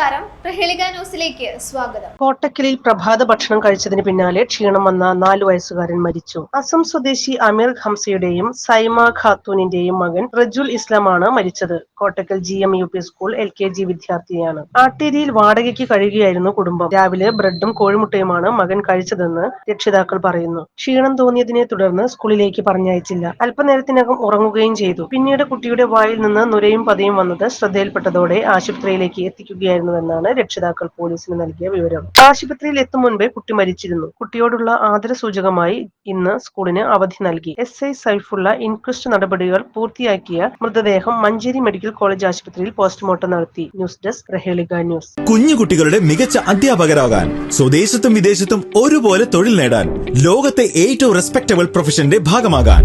നമസ്കാരം. പ്രഹേളിക ന്യൂസിലേക്ക് സ്വാഗതം. കോട്ടക്കലിൽ പ്രഭാത ഭക്ഷണം കഴിച്ചതിന് പിന്നാലെ ക്ഷീണം വന്ന നാലു വയസ്സുകാരൻ മരിച്ചു. അസം സ്വദേശി അമീർ ഹംസയുടെയും സൈമ ഖാത്തൂനിന്റെയും മകൻ റജുൽ ഇസ്ലാമാണ് മരിച്ചത്. Kottakkal G M U P school L K G വിദ്യാർത്ഥിയാണ്. ആട്ടേരിയിൽ വാടകയ്ക്ക് കഴിയുകയായിരുന്നു കുടുംബം. രാവിലെ ബ്രെഡും കോഴിമുട്ടയുമാണ് മകൻ കഴിച്ചതെന്ന് രക്ഷിതാക്കൾ പറയുന്നു. ക്ഷീണം തോന്നിയതിനെ തുടർന്ന് സ്കൂളിലേക്ക് പറഞ്ഞയച്ചില്ല. അല്പനേരത്തിനകം ഉറങ്ങുകയും ചെയ്തു. പിന്നീട് കുട്ടിയുടെ വായിൽ നിന്ന് നുരയും പതയും വന്നത് ശ്രദ്ധയിൽപ്പെട്ടതോടെ ആശുപത്രിയിലേക്ക് എത്തിക്കുകയായിരുന്നുവെന്നാണ് രക്ഷിതാക്കൾ പോലീസിന് നൽകിയ വിവരം. ആശുപത്രിയിൽ എത്തും മുൻപേ കുട്ടി മരിച്ചിരുന്നു. കുട്ടിയോടുള്ള ആദര സൂചകമായി ഇന്ന് സ്കൂളിന് അവധി നൽകി. എസ്. ഐ. സൈഫുള്ള ഇൻക്വസ്റ്റ് നടപടികൾ പൂർത്തിയാക്കിയ മൃതദേഹം മഞ്ചേരി മെഡിക്കൽ കോളേജ് ആശുപത്രിയിൽ പോസ്റ്റ്മോർട്ടം നടത്തി. ന്യൂസ് ഡെസ്ക് റഹേളിക ന്യൂസ്. കുഞ്ഞു കുട്ടികളുടെ മികച്ച അധ്യാപകരാകാൻ സ്വദേശത്തും വിദേശത്തും ഒരുപോലെ തൊഴിൽ നേടാൻ ലോകത്തെ ഏറ്റവും റെസ്പെക്ടബിൾ പ്രൊഫഷന്റെ ഭാഗമാകാൻ.